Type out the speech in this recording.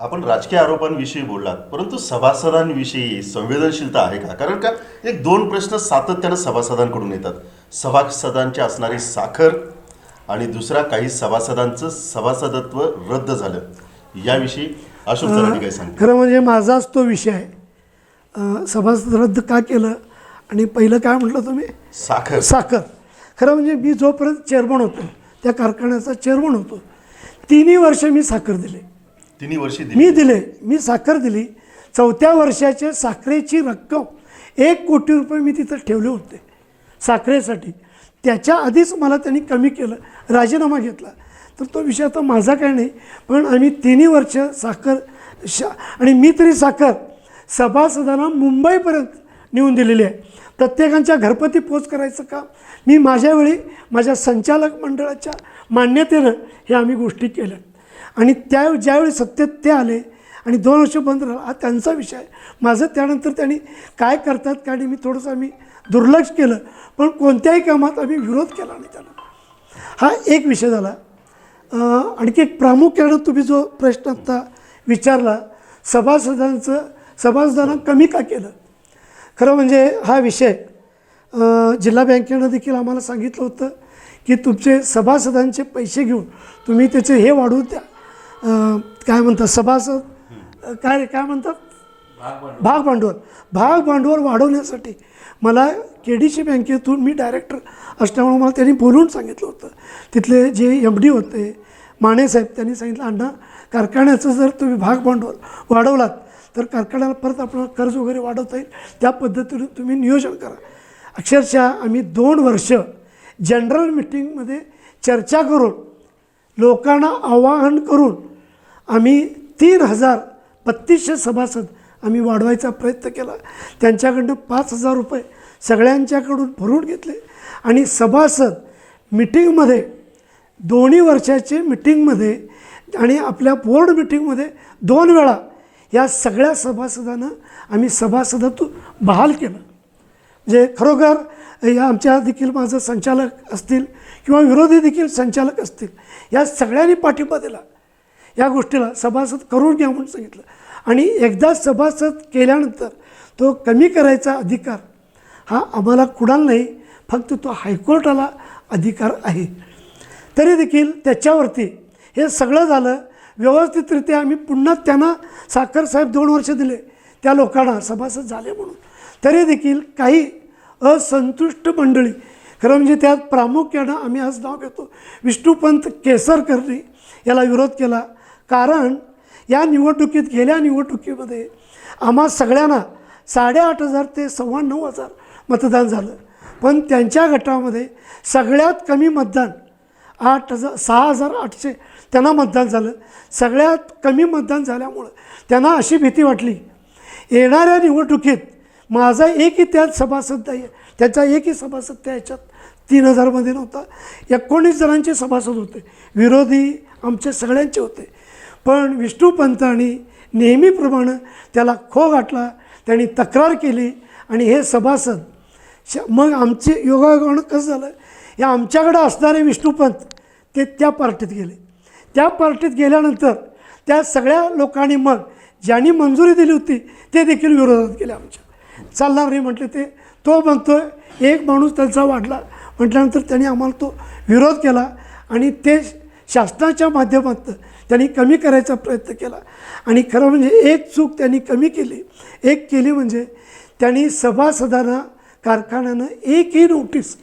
आपण राजकीय आरोपांविषयी बोललात परंतु सभासदांविषयी संवेदनशीलता आहे का? कारण का? एक दोन प्रश्न सातत्यानं सभासदांकडून येतात. सभासदांची असणारी साखर आणि दुसरा काही सभासदांचं सभासदत्व रद्द झालं. याविषयी अशोक सरांनी काय सांगितलं? खरं म्हणजे माझाच तो विषय आहे. सभासद रद्द का केलं? आणि पहिलं काय म्हटलं तुम्ही? साखर. साखर. खरं म्हणजे मी जोपर्यंत चेअरमन होतो त्या कारखान्याचा चेअरमन होतो तिन्ही वर्ष मी साखर दिले. तिन्ही वर्षी मी दिले मी साखर दिली. चौथ्या वर्षाच्या साखरेची रक्कम एक कोटी रुपये मी तिथं ठेवले होते साखरेसाठी. त्याच्या आधीच मला त्यांनी कमी केलं राजीनामा घेतला. तर तो विषय आता माझा काय नाही पण आम्ही तिन्ही वर्ष साखर शा आणि मी तरी साखर सभासदांना मुंबईपर्यंत नेऊन दिलेली आहे. प्रत्येकांच्या घरपती पोच करायचं काम मी माझ्यावेळी माझ्या संचालक मंडळाच्या मान्यतेनं हे आम्ही गोष्टी केल्या. आणि त्या ज्यावेळी सत्तेत ते आले आणि दोन वर्ष बंद राहिला हा त्यांचा विषय माझं त्यानंतर त्यांनी काय करतात काय मी थोडंसं आम्ही दुर्लक्ष केलं पण कोणत्याही कामात आम्ही विरोध केला नाही त्याला. हा एक विषय झाला. आणखी एक प्रामुख्यानं तुम्ही जो प्रश्न आत्ता विचारला सभासदांचं सभासदांना कमी का केलं? खरं म्हणजे हा विषय जिल्हा बँकेनं देखील आम्हाला सांगितलं होतं की तुमचे सभासदांचे पैसे घेऊन तुम्ही त्याचे हे वाढवून द्या. काय म्हणतात सभासद? काय काय म्हणतात? भाग भांडवल. भाग भांडवल. वाढवण्यासाठी मला के डी सी बँकेतून मी डायरेक्टर असल्यामुळे मला त्यांनी बोलून सांगितलं होतं. तिथले जे एम डी होते मानेसाहेब त्यांनी सांगितलं अण्णा कारखान्याचं जर तुम्ही भाग भांडवल वाढवलात तर कारखान्याला परत आपल्याला कर्ज वगैरे वाढवता येईल. त्या पद्धतीने तुम्ही नियोजन करा. अक्षरशः आम्ही दोन वर्ष जनरल मिटिंगमध्ये चर्चा करून लोकांना आवाहन करून आम्ही तीन हजार बत्तीसशे सभासद आम्ही वाढवायचा प्रयत्न केला. त्यांच्याकडनं पाच हजार रुपये सगळ्यांच्याकडून भरून घेतले. आणि सभासद मिटिंगमध्ये दोन्ही वर्षाचे मिटिंगमध्ये आणि आपल्या बोर्ड मिटिंगमध्ये दोन वेळा या सगळ्या सभासदांना आम्ही सभासदत्व बहाल केलं. म्हणजे खरोखर या आमच्या देखील माझं संचालक असतील किंवा विरोधी देखील संचालक असतील या सगळ्यांनी पाठिंबा दिला. या गोष्टीला सभासद करून घ्या म्हणून सांगितलं. आणि एकदा सभासद केल्यानंतर तो कमी करायचा अधिकार हा आम्हाला कुणाला नाही फक्त तो हायकोर्टाला अधिकार आहे. तरी देखील त्याच्यावरती हे सगळं झालं. व्यवस्थितरित्या आम्ही पुन्हा त्यांना साखर साहेब दोन वर्ष दिले. त्या लोकांना सभासद झाले म्हणून. तरी देखील काही असंतुष्ट मंडळी खरं म्हणजे त्यात प्रामुख्यानं आम्ही आज नाव घेतो. विष्णुपंत केसरकरनी याला विरोध केला. कारण या निवडणुकीत गेल्या निवडणुकीमध्ये आम्हा सगळ्यांना साडेआठ हजार ते सव्वा नऊ हजार मतदान झालं. पण त्यांच्या गटामध्ये सगळ्यात कमी मतदान आठ हजार सहा हजार आठशे त्यांना मतदान झालं. सगळ्यात कमी मतदान झाल्यामुळं त्यांना अशी भीती वाटली येणाऱ्या निवडणुकीत माझा एकही त्यात सभासद नाही आहे त्याचा एकही सभासद त्या ह्याच्यात तीन हजारमध्ये नव्हता. एकोणीस जणांचे सभासद होते. विरोधी आमचे सगळ्यांचे होते. पण विष्णूपंतांनी नेहमीप्रमाणे त्याला खो गाठला त्यांनी तक्रार केली आणि हे सभासद श मग आमचे योगायोगानं कसं झालं? या आमच्याकडं असणारे विष्णूपंत ते त्या पार्टीत गेले. त्या पार्टीत गेल्यानंतर त्या सगळ्या लोकांनी मग ज्यांनी मंजुरी दिली होती ते देखील विरोधात गेले आमच्या. चालणार नाही म्हटले ते तो म्हणतो एक माणूस त्यांचा वाढला. म्हटल्यानंतर त्यांनी आम्हाला तो विरोध केला आणि ते शासनाच्या माध्यमातून त्यांनी कमी करायचा प्रयत्न केला. आणि खरं म्हणजे एक चूक त्यांनी कमी केली. एक केली म्हणजे त्यांनी सभासदांना कारखान्यानं एकही नोटीस